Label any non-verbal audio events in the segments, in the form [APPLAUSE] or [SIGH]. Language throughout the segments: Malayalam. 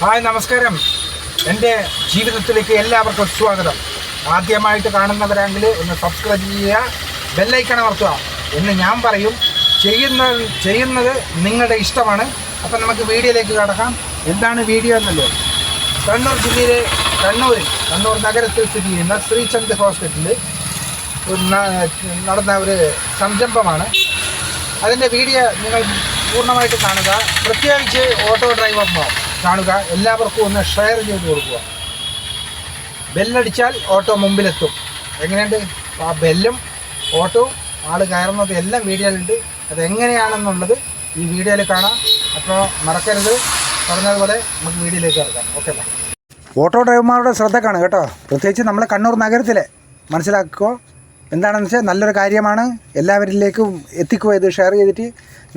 ഹായ് നമസ്കാരം. എന്റെ ജീവിതത്തിലേക്ക് എല്ലാവർക്കും സ്വാഗതം. ആദ്യമായിട്ട് കാണുന്നവരാണെങ്കിൽ ഒന്ന് സബ്സ്ക്രൈബ് ചെയ്യുക ബെല്ലൈക്കൺ അമർത്തുക. എന്ന് ഞാൻ പറയും. ചെയ്യുന്ന ചെയ്യുന്നത് നിങ്ങളുടെ ഇഷ്ടമാണ്. അപ്പം നമുക്ക് വീഡിയോയിലേക്ക് കടക്കാം. എന്താണ് വീഡിയോ എന്നല്ലോ? കണ്ണൂർ ജില്ലയിലെ കണ്ണൂരിൽ കണ്ണൂർ നഗരത്തിൽ സ്ഥിതി ചെയ്യുന്ന ശ്രീചന്ദ് ഹോസ്പിറ്റലിൽ നടന്ന ഒരു സംരംഭമാണ്. അതിന്റെ വീഡിയോ നിങ്ങൾ പൂർണമായിട്ട് കാണുക. പ്രത്യേകിച്ച് ഓട്ടോ ഡ്രൈവർമാർ. കാണുക. എല്ലാവർക്കും ഒന്ന് ഷെയർ ചെയ്ത് കൊടുക്കുക. ബെല്ലടിച്ചാൽ ഓട്ടോ മുമ്പിലെത്തും. എങ്ങനെയുണ്ട്? ആ ബെല്ലും ഓട്ടോ ആൾ കയറുന്നത് എല്ലാം വീഡിയോയിലുണ്ട്. അതെങ്ങനെയാണെന്നുള്ളത് ഈ വീഡിയോയിൽ കാണാം. അപ്പോൾ മറക്കരുത്. പറഞ്ഞതുപോലെ നമുക്ക് വീഡിയോയിലേക്ക് കിടക്കാം. ഓക്കെ ഓട്ടോ ഡ്രൈവർമാരുടെ ശ്രദ്ധ കാണും കേട്ടോ. പ്രത്യേകിച്ച് നമ്മളെ കണ്ണൂർ നഗരത്തിലെ മനസ്സിലാക്കുക. എന്താണെന്ന് വെച്ചാൽ നല്ലൊരു കാര്യമാണ്. എല്ലാവരിലേക്കും എത്തിക്കുക ഇത് ഷെയർ ചെയ്തിട്ട്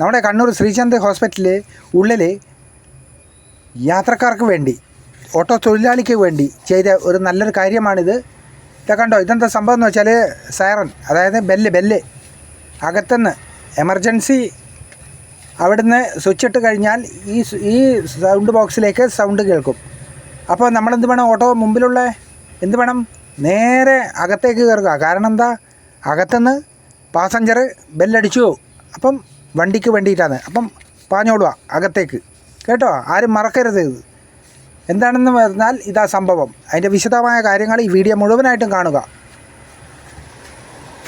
നമ്മുടെ കണ്ണൂർ ശ്രീചന്ദ് ഹോസ്പിറ്റലിൽ ഉള്ളിൽ യാത്രക്കാർക്ക് വേണ്ടി ഓട്ടോ തൊഴിലാളിക്ക് വേണ്ടി ചെയ്ത ഒരു നല്ലൊരു കാര്യമാണിത്. ഇതാ കണ്ടോ ഇതെന്താ സംഭവം എന്ന് വെച്ചാൽ സൈറൻ അതായത് ബെല്ല് ബെല്ല് അകത്തുനിന്ന് എമർജൻസി അവിടുന്ന് സ്വിച്ച് ഇട്ട് കഴിഞ്ഞാൽ ഈ ഈ സൗണ്ട് ബോക്സിലേക്ക് സൗണ്ട് കേൾക്കും. അപ്പോൾ നമ്മളെന്ത് വേണം ഓട്ടോ മുമ്പിലുള്ള എന്ത് വേണം? നേരെ അകത്തേക്ക് കയറുക കാരണം എന്താ അകത്തുനിന്ന് പാസഞ്ചർ ബെല്ലടിച്ചു അപ്പം വണ്ടിക്ക് വേണ്ടിയിട്ടാണ്. അപ്പം പാഞ്ഞോടുക അകത്തേക്ക്. കേട്ടോ? ആരും മറക്കരുത് ഇത്. എന്താണെന്ന് പറഞ്ഞാൽ ഇതാ സംഭവം. അതിന്റെ വിശദമായ കാര്യങ്ങൾ ഈ വീഡിയോ മുഴുവനായിട്ടും കാണുക.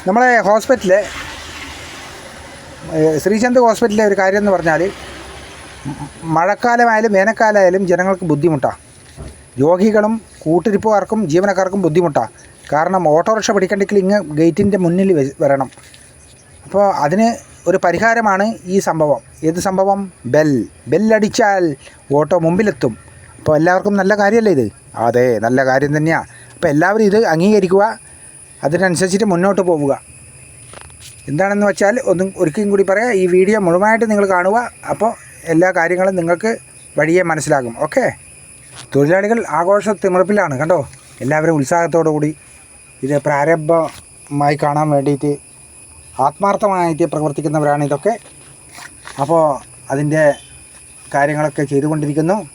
നമ്മളെ ഹോസ്പിറ്റലിൽ ഏഹ് ശ്രീചന്ദ് ഹോസ്പിറ്റലിലെ ഒരു കാര്യം എന്ന് പറഞ്ഞാൽ മഴക്കാലമായാലും വേനൽക്കാലമായാലും ജനങ്ങൾക്ക് ബുദ്ധിമുട്ടാണ് രോഗികളും കൂട്ടിരിപ്പുകാർക്കും ജീവനക്കാർക്കും ബുദ്ധിമുട്ടാണ് കാരണം ഓട്ടോറിക്ഷ പിടിക്കണ്ടെങ്കിൽ ഇങ്ങ് ഗേറ്റിന്റെ മുന്നിൽ വരണം. അപ്പോൾ അതിന് ഒരു പരിഹാരമാണ് ഈ സംഭവം. ഏത് സംഭവം? ബെൽ. ബെല്ലടിച്ചാൽ ഓട്ടോ മുമ്പിലെത്തും. അപ്പോൾ എല്ലാവർക്കും നല്ല കാര്യമല്ലേ ഇത്? അതെ നല്ല കാര്യം തന്നെയാണ് അപ്പോൾ എല്ലാവരും ഇത് അംഗീകരിക്കുക. അതിനനുസരിച്ചിട്ട് മുന്നോട്ട് പോവുക. എന്താണെന്ന് വെച്ചാൽ ഒന്നും ഒരിക്കലും കൂടി പറയാം ഈ വീഡിയോ മുഴുവനായിട്ട് നിങ്ങൾ കാണുക. അപ്പോൾ എല്ലാ കാര്യങ്ങളും നിങ്ങൾക്ക് വഴിയെ മനസ്സിലാകും. ഓക്കെ? തൊഴിലാളികൾ ആഘോഷ തിമിർപ്പിലാണ് കണ്ടോ? എല്ലാവരും ഉത്സാഹത്തോടു കൂടി ഇത് പ്രാരംഭമായി കാണാൻ വേണ്ടിയിട്ട് ആത്മാർത്ഥമായിട്ട് പ്രവർത്തിക്കുന്നവരാണ് ഇതൊക്കെ. അപ്പോൾ അതിന്റെ കാര്യങ്ങളൊക്കെ ചെയ്തുകൊണ്ടിരിക്കുന്നു.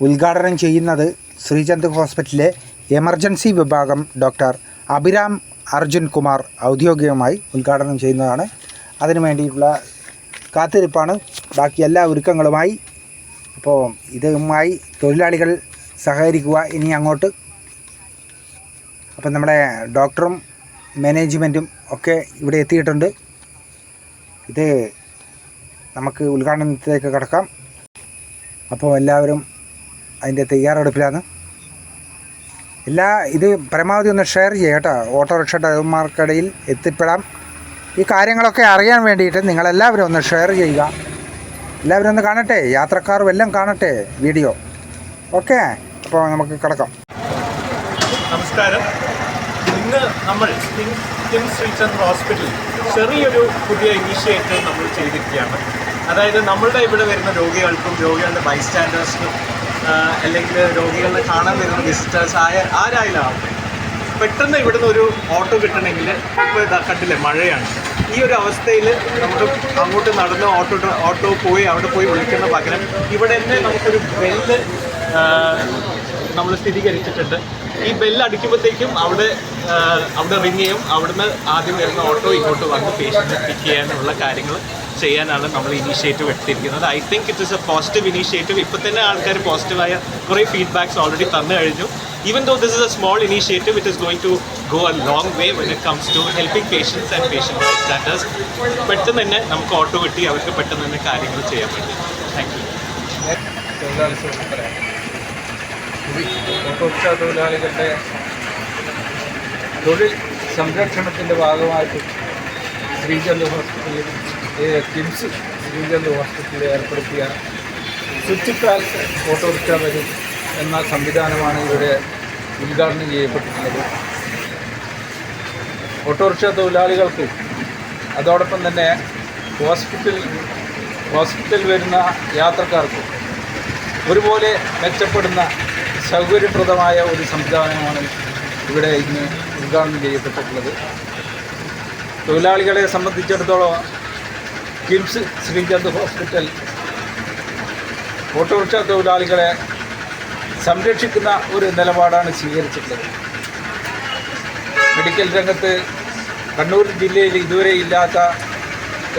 ഉദ്ഘാടനം ചെയ്യുന്നത് ശ്രീചന്ദ് ഹോസ്പിറ്റലിലെ എമർജൻസി വിഭാഗം ഡോക്ടർ അഭിരാം അർജുൻ കുമാർ ഔദ്യോഗികമായി ഉദ്ഘാടനം ചെയ്യുന്നതാണ്. അതിനു വേണ്ടിയിട്ടുള്ള കാത്തിരിപ്പാണ്. ബാക്കി എല്ലാ ഒരുക്കങ്ങളുമായി അപ്പോൾ ഇതുമായി തൊഴിലാളികൾ സഹകരിക്കുക ഇനി അങ്ങോട്ട്. അപ്പം നമ്മുടെ ഡോക്ടറും മാനേജ്മെന്റും ഒക്കെ ഇവിടെ എത്തിയിട്ടുണ്ട്. ഇത് നമുക്ക് ഉദ്ഘാടനത്തിലേക്ക് കടക്കാം. അപ്പോൾ എല്ലാവരും അതിന്റെ തയ്യാറെടുപ്പിലാണ്. എല്ലാ ഇത് പരമാവധി ഒന്ന് ഷെയർ ചെയ്യുക കേട്ടോ. ഓട്ടോറിക്ഷ ഡ്രൈവർമാർക്കിടയിൽ എത്തിപ്പെടാം. ഈ കാര്യങ്ങളൊക്കെ അറിയാൻ വേണ്ടിയിട്ട് നിങ്ങളെല്ലാവരും ഒന്ന് ഷെയർ ചെയ്യുക. എല്ലാവരും ഒന്ന് കാണട്ടെ. യാത്രക്കാരും എല്ലാം കാണട്ടെ വീഡിയോ. ഓക്കെ അപ്പോൾ നമുക്ക് കിടക്കാം. നമസ്കാരം. നമ്മൾ കിംസ് ശ്രീചന്ദ്ര ഹോസ്പിറ്റലിൽ ചെറിയൊരു പുതിയ ഇനീഷ്യേറ്റീവ് നമ്മൾ ചെയ്തിരിക്കുകയാണ്. അതായത് നമ്മളുടെ ഇവിടെ വരുന്ന രോഗികൾക്കും രോഗികളുടെ ബൈസ്റ്റാൻഡേഴ്സിനും അല്ലെങ്കിൽ രോഗികളെ കാണാൻ വരുന്ന വിസിറ്റേഴ്സ് ആയ ആരായാലും പെട്ടെന്ന് ഇവിടുന്ന് ഒരു ഓട്ടോ കിട്ടണമെങ്കിൽ ഇപ്പോൾ ഇതാ കണ്ടില്ലേ മഴയാണ്. ഈ ഒരു അവസ്ഥയിൽ നമുക്ക് അങ്ങോട്ട് നടന്ന് ഓട്ടോ ഓട്ടോ പോയി അവിടെ പോയി വിളിക്കുന്ന പകരം ഇവിടെ തന്നെ നമുക്കൊരു ബെല്ല് നമ്മൾ സ്ഥിരീകരിച്ചിട്ടുണ്ട്. ഈ ബെല്ല് അടിക്കുമ്പോഴത്തേക്കും അവിടെ അവിടെ റിങ് ചെയ്യും. അവിടുന്ന് ആദ്യം വരുന്ന ഓട്ടോ ഇങ്ങോട്ട് വന്ന് പേഷ്യന്റ് പിക്ക് ചെയ്യാനുള്ള കാര്യങ്ങൾ ചെയ്യാനാണ് നമ്മൾ ഇനീഷ്യേറ്റീവ് എടുത്തിരിക്കുന്നത്. I think it is a positive initiative ഇപ്പോൾ തന്നെ ആൾക്കാർ പോസിറ്റീവായ കുറേ ഫീഡ്ബാക്സ് ഓൾറെഡി തന്നു കഴിഞ്ഞു. Even though this is a small initiative it is going to go a long way when it comes to helping patients and patients status പെട്ടെന്ന് തന്നെ നമുക്ക് ഓട്ടോ കിട്ടി അവർക്ക് പെട്ടെന്ന് തന്നെ കാര്യങ്ങൾ ചെയ്യാൻ പറ്റും. താങ്ക് യു ഓട്ടോറിക്ഷ തൊഴിലാളികളുടെ തൊഴിൽ സംരക്ഷണത്തിന്റെ ഭാഗമായിട്ട് ശ്രീചന്ദ് ഹോസ്പിറ്റലിൽ കിംസ് ശ്രീചന്ദ് ഹോസ്പിറ്റലിൽ ഏർപ്പെടുത്തിയ സ്വിച്ച് ട്രാക്ക് ഓട്ടോറിക്ഷ വരും എന്ന സംവിധാനമാണ് ഇവിടെ ഉദ്ഘാടനം ചെയ്യപ്പെട്ടിട്ടുള്ളത്. ഓട്ടോറിക്ഷ തൊഴിലാളികൾക്ക് അതോടൊപ്പം തന്നെ ഹോസ്പിറ്റൽ ഹോസ്പിറ്റലിൽ വരുന്ന യാത്രക്കാർക്കും ഒരുപോലെ മെച്ചപ്പെടുന്ന സൗകര്യപ്രദമായ ഒരു സംവിധാനമാണ് ഇവിടെ ഇന്ന് ഉദ്ഘാടനം ചെയ്യപ്പെട്ടിട്ടുള്ളത്. തൊഴിലാളികളെ സംബന്ധിച്ചിടത്തോളം കിംസ് ശ്രീചന്ദ് ഹോസ്പിറ്റൽ ഓട്ടോറിക്ഷ തൊഴിലാളികളെ സംരക്ഷിക്കുന്ന ഒരു നിലപാടാണ് സ്വീകരിച്ചിട്ടുള്ളത്. മെഡിക്കൽ രംഗത്ത് കണ്ണൂർ ജില്ലയിൽ ഇതുവരെ ഇല്ലാത്ത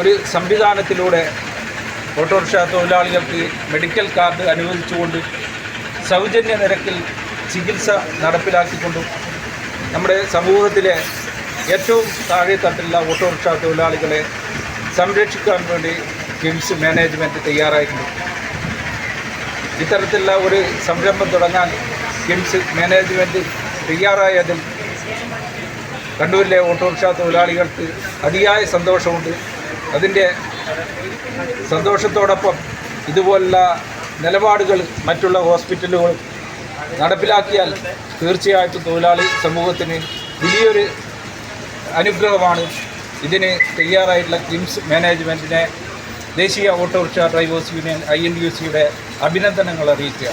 ഒരു സംവിധാനത്തിലൂടെ ഓട്ടോറിക്ഷ തൊഴിലാളികൾക്ക് മെഡിക്കൽ കാർഡ് അനുവദിച്ചുകൊണ്ട് സൗജന്യ നിരക്കിൽ ചികിത്സ നടപ്പിലാക്കിക്കൊണ്ടും നമ്മുടെ സമൂഹത്തിലെ ഏറ്റവും താഴെ തട്ടിലുള്ള ഓട്ടോറിക്ഷ തൊഴിലാളികളെ സംരക്ഷിക്കാൻ വേണ്ടി കിംസ് മാനേജ്മെന്റ് തയ്യാറായിട്ടുണ്ട്. ഇത്തരത്തിലുള്ള ഒരു സംരംഭം തുടങ്ങാൻ കിംസ് മാനേജ്മെന്റ് തയ്യാറായതിൽ കണ്ണൂരിലെ ഓട്ടോറിക്ഷ തൊഴിലാളികൾക്ക് അതിയായ സന്തോഷമുണ്ട്. അതിന്റെ സന്തോഷത്തോടൊപ്പം ഇതുപോലുള്ള നിലപാടുകൾ മറ്റുള്ള ഹോസ്പിറ്റലുകൾ നടപ്പിലാക്കിയാൽ തീർച്ചയായിട്ടും തൊഴിലാളി സമൂഹത്തിന് വലിയൊരു അനുഗ്രഹമാണ്. ഇതിന് തയ്യാറായിട്ടുള്ള കിംസ് മാനേജ്മെന്റിനെ ദേശീയ auto rickshaw drivers union I N U സിയുടെ അഭിനന്ദനങ്ങൾ അറിയിക്കുക.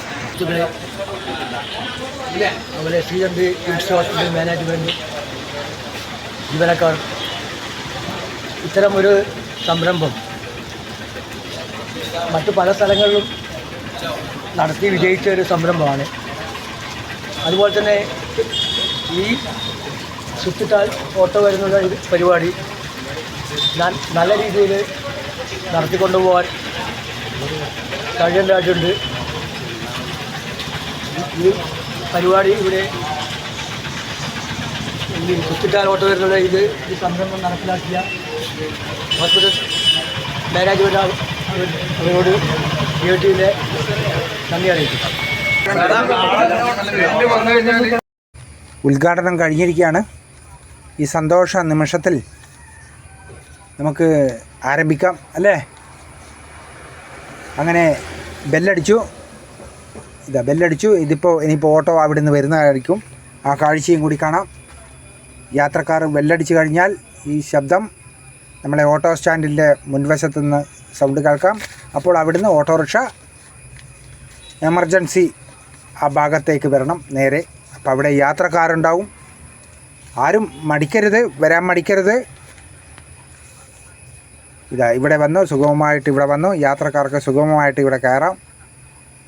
അതുപോലെ ശ്രീചന്ദ് കിംസ് ഹോസ്പിറ്റൽ മാനേജ്മെന്റ് ജീവനക്കാർ. ഇത്തരം ഒരു സംരംഭം മറ്റു പല സ്ഥലങ്ങളിലും നടത്തി വിജയിച്ച ഒരു സംരംഭമാണ്. അതുപോലെ തന്നെ ഈ സുറ്റിട്ടാൽ ഓട്ടോ വരുന്ന പരിപാടി ഞാൻ നല്ല രീതിയിൽ നടത്തിക്കൊണ്ടുപോകാൻ കഴിയേണ്ടതായിട്ടുണ്ട് ഈ പരിപാടി ഇവിടെ ഈ കുത്തിട്ടാൽ ഓട്ടോ വരുന്ന ഇത് ഈ സംരംഭം നടപ്പിലാക്കിയ ഹോസ്പിറ്റൽ മാനേജ്മെന്റ് അവ- അവരോട് ഡി ടിയിലെ നന്ദി അറിയിക്കുന്നു. ഉദ്ഘാടനം കഴിഞ്ഞിരിക്കുകയാണ്. ഈ സന്തോഷ നിമിഷത്തിൽ നമുക്ക് ആരംഭിക്കാം അല്ലേ? അങ്ങനെ ബെല്ലടിച്ചു. ഇതാ ബെല്ലടിച്ചു. ഇതിപ്പോൾ ഇനിയിപ്പോൾ ഓട്ടോ അവിടെ നിന്ന് വരുന്നതായിരിക്കും. ആ കാഴ്ചയും കൂടി കാണാം. യാത്രക്കാർ ബെല്ലടിച്ചു കഴിഞ്ഞാൽ ഈ ശബ്ദം നമ്മളെ ഓട്ടോ സ്റ്റാൻഡിന്റെ മുൻവശത്തുനിന്ന് സൗണ്ട് കേൾക്കാം. അപ്പോൾ അവിടുന്ന് ഓട്ടോറിക്ഷ എമർജൻസി ആ ഭാഗത്തേക്ക് വരണം നേരെ. അപ്പോൾ അവിടെ യാത്രക്കാരുണ്ടാവും. ആരും മടിക്കരുത് വരാൻ മടിക്കരുത്. ഇതാ ഇവിടെ വന്നു സുഗമമായിട്ട് ഇവിടെ വന്നു. യാത്രക്കാർക്ക് സുഗമമായിട്ട് ഇവിടെ കയറാം.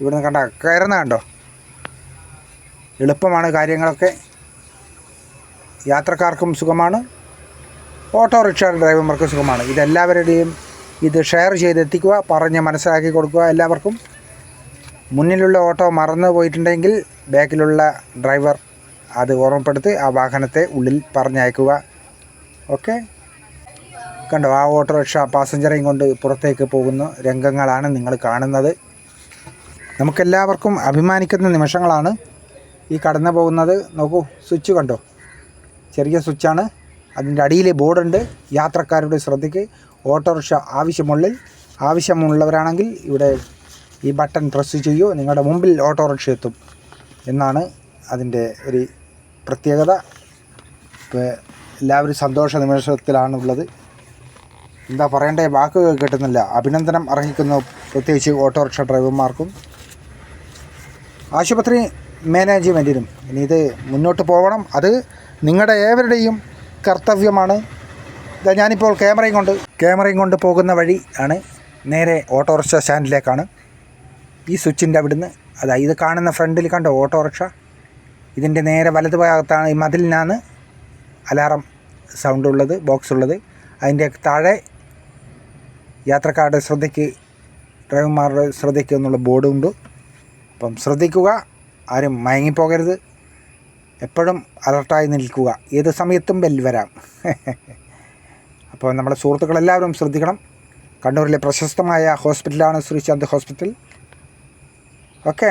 ഇവിടുന്ന് കണ്ട കയറുന്ന കണ്ടോ? എളുപ്പമാണ് കാര്യങ്ങളൊക്കെ. യാത്രക്കാർക്കും സുഖമാണ്. ഓട്ടോറിക്ഷ ഡ്രൈവർമാർക്കും സുഖമാണ്. ഇതെല്ലാവരുടെയും ഇത് ഷെയർ ചെയ്തെത്തിക്കുക പറഞ്ഞ് മനസ്സിലാക്കി കൊടുക്കുക. എല്ലാവർക്കും മുന്നിലുള്ള ഓട്ടോ മറന്നു പോയിട്ടുണ്ടെങ്കിൽ ബാക്കിലുള്ള ഡ്രൈവർ അത് ഓർമ്മപ്പെടുത്തി ആ വാഹനത്തെ ഉള്ളിൽ പറഞ്ഞയക്കുക. ഓക്കെ? കണ്ടോ ആ ഓട്ടോറിക്ഷ പാസഞ്ചറേയും കൊണ്ട് പുറത്തേക്ക് പോകുന്ന രംഗങ്ങളാണ് നിങ്ങൾ കാണുന്നത്. നമുക്കെല്ലാവർക്കും അഭിമാനിക്കുന്ന നിമിഷങ്ങളാണ് ഈ കടന്നു പോകുന്നത്. നോക്കൂ സ്വിച്ച് കണ്ടോ? ചെറിയ സ്വിച്ചാണ്. അതിന്റെ അടിയിൽ ബോർഡുണ്ട്. യാത്രക്കാരുടെ ശ്രദ്ധയ്ക്ക് ഓട്ടോറിക്ഷ ആവശ്യമുള്ളിൽ ആവശ്യമുള്ളവരാണെങ്കിൽ ഇവിടെ ഈ ബട്ടൺ പ്രസ് ചെയ്യൂ നിങ്ങളുടെ മുമ്പിൽ ഓട്ടോറിക്ഷ എത്തും എന്നാണ് അതിന്റെ ഒരു പ്രത്യേകത. ഇപ്പോൾ എല്ലാവരും സന്തോഷ നിമിഷത്തിലാണുള്ളത്. എന്താ പറയണ്ടേ വാക്കുകൾ കിട്ടുന്നില്ല. അഭിനന്ദനം അർഹിക്കുന്നു പ്രത്യേകിച്ച് ഓട്ടോറിക്ഷ ഡ്രൈവർമാർക്കും. ആശുപത്രി മാനേജ്മെന്റിനും ഇനി ഇത് മുന്നോട്ട് പോകണം അത് നിങ്ങളുടെ ഏവരുടെയും കർത്തവ്യമാണ്. ഞാനിപ്പോൾ ക്യാമറയും കൊണ്ട് ക്യാമറയും കൊണ്ട് പോകുന്ന വഴി ആണ് നേരെ ഓട്ടോറിക്ഷ സ്റ്റാൻഡിലേക്കാണ്. ഈ സ്വിച്ചിന്റെ അവിടുന്ന് അതാ ഇത് കാണുന്ന ഫ്രണ്ടിൽ കണ്ട ഓട്ടോറിക്ഷ. ഇതിന്റെ നേരെ വലത് ഭാഗത്താണ് ഈ മതിലിനാണ് അലാറം സൗണ്ട് ഉള്ളത് ബോക്സ് ഉള്ളത്. അതിന്റെ താഴെ യാത്രക്കാരുടെ ശ്രദ്ധയ്ക്ക് ഡ്രൈവർമാരുടെ ശ്രദ്ധയ്ക്ക് എന്നുള്ള ബോർഡുണ്ട് അപ്പം ശ്രദ്ധിക്കുക ആരും മയങ്ങിപ്പോകരുത്. എപ്പോഴും അലർട്ടായി നിൽക്കുക. ഏത് സമയത്തും ബെൽ വരാം. [LAUGHS] അപ്പോൾ നമ്മുടെ സുഹൃത്തുക്കളെല്ലാവരും ശ്രദ്ധിക്കണം. കണ്ണൂരിലെ പ്രശസ്തമായ ഹോസ്പിറ്റലാണ് ശ്രീശാന്ത് ഹോസ്പിറ്റൽ. ഓക്കെ.